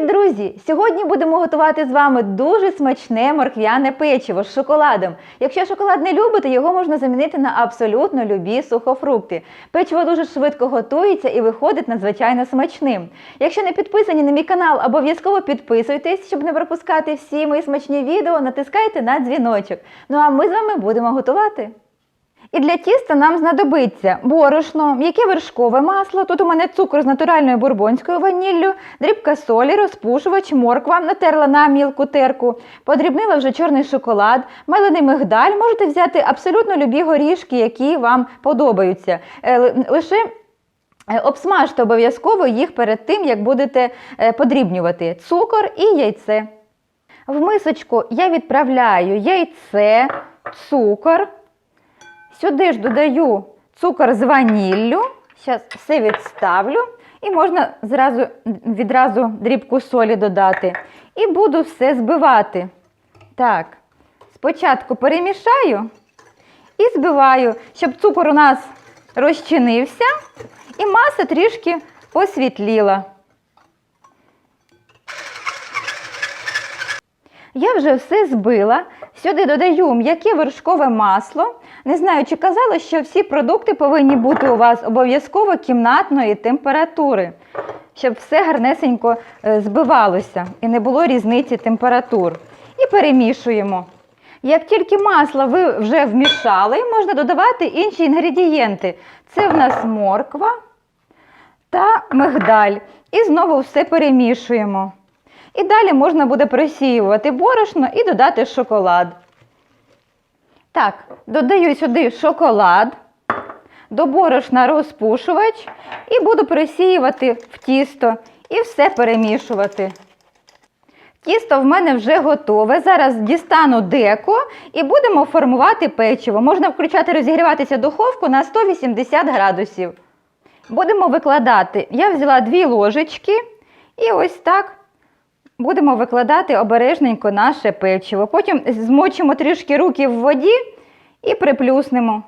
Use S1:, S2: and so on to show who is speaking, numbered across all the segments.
S1: Друзі, сьогодні будемо готувати з вами дуже смачне морквяне печиво з шоколадом. Якщо шоколад не любите, його можна замінити на абсолютно любі сухофрукти. Печиво дуже швидко готується і виходить надзвичайно смачним. Якщо не підписані на мій канал, обов'язково підписуйтесь, щоб не пропускати всі мої смачні відео, натискайте на дзвіночок. Ну а ми з вами будемо готувати. І для тіста нам знадобиться борошно, м'яке вершкове масло. Тут у мене цукор з натуральною бурбонською ваніллю, дрібка солі, розпушувач, морква, натерла на мілку терку, подрібнила вже чорний шоколад, мелений мигдаль. Можете взяти абсолютно любі горішки, які вам подобаються. Е, Лише е, обсмажте обов'язково їх перед тим, як будете е, подрібнювати цукор і яйце. В мисочку я відправляю яйце, цукор. Сюди ж додаю цукор з ваніллю. Зараз все відставлю. І можна зразу, відразу дрібку солі додати. І буду все збивати. Так, спочатку перемішаю і збиваю, щоб цукор у нас розчинився і маса трішки посвітліла. Я вже все збила. Сюди додаю м'яке вершкове масло. Не знаю, чи казала, що всі продукти повинні бути у вас обов'язково кімнатної температури, щоб все гарнесенько е, збивалося і не було різниці температур. І перемішуємо. Як тільки масло ви вже вмішали, можна додавати інші інгредієнти. Це в нас морква та мигдаль. І знову все перемішуємо. І далі можна буде просіювати борошно і додати шоколад. Так, додаю сюди шоколад, до борошна розпушувач і буду просіювати в тісто і все перемішувати. Тісто в мене вже готове. Зараз дістану деко і будемо формувати печиво. Можна включати розігріватися духовку на 180 градусів. Будемо викладати. Я взяла дві ложечки і ось так будемо викладати обережненько наше печиво. Потім змочимо трішки руки в воді і приплюснемо.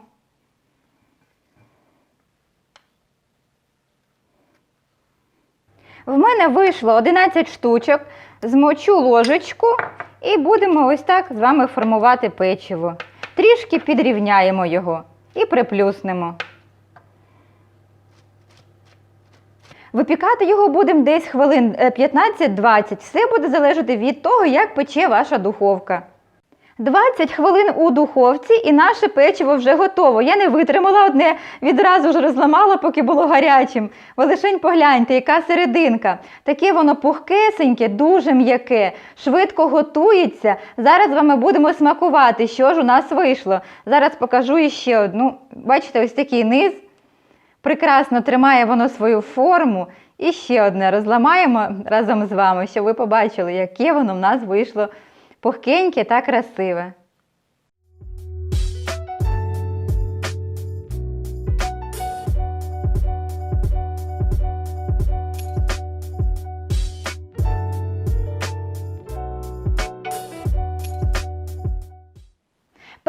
S1: В мене вийшло 11 штучок. Змочу ложечку і будемо ось так з вами формувати печиво. Трішки підрівняємо його і приплюснемо. Випікати його будемо десь хвилин е, 15-20. Все буде залежати від того, як пече ваша духовка. 20 хвилин у духовці і наше печиво вже готово. Я не витримала одне, відразу ж розламала, поки було гарячим. Ви лишень погляньте, яка серединка. Таке воно пухкесеньке, дуже м'яке, швидко готується. Зараз з вами будемо смакувати, що ж у нас вийшло. Зараз покажу іще одну. Бачите, ось такий низ. Прекрасно тримає воно свою форму. І ще одне розламаємо разом з вами, щоб ви побачили, яке воно в нас вийшло пухкеньке та красиве.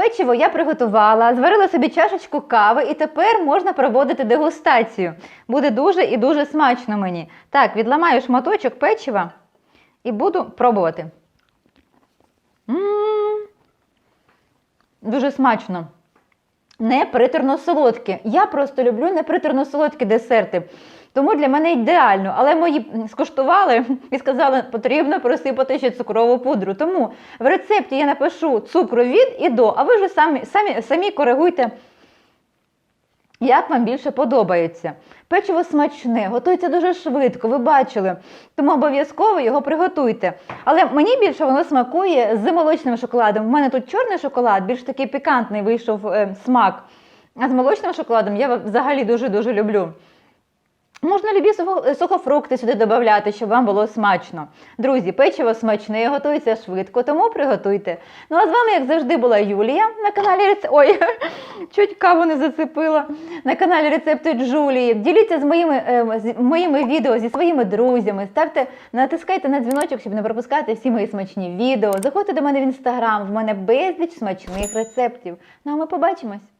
S1: Печиво я приготувала, зварила собі чашечку кави і тепер можна проводити дегустацію. Буде дуже і дуже смачно мені. Так, відламаю шматочок печива і буду пробувати. М, Дуже смачно. Не приторно солодке. Я просто люблю неприторно солодкі десерти. Тому для мене ідеально. Але мої скуштували і сказали, потрібно просипати ще цукрову пудру. Тому в рецепті я напишу цукру від і до, а ви вже самі, самі, самі коригуйте, як вам більше подобається. Печиво смачне, готується дуже швидко, ви бачили. Тому обов'язково його приготуйте. Але мені більше воно смакує з молочним шоколадом. У мене тут чорний шоколад, більш такий пікантний вийшов е, смак. А з молочним шоколадом я взагалі дуже-дуже люблю. Можна любі сухофрукти сюди додати, щоб вам було смачно. Друзі, печиво смачне, готується швидко, тому приготуйте. Ну а з вами, як завжди, була Юлія на каналі Рецепти. Ой, чуть каву не зацепила. На каналі Рецепти Джулії. Діліться з моїми, е, з моїми відео зі своїми друзями. Ставте, натискайте на дзвіночок, щоб не пропускати всі мої смачні відео. Заходьте до мене в інстаграм, в мене безліч смачних рецептів. Ну а ми побачимось.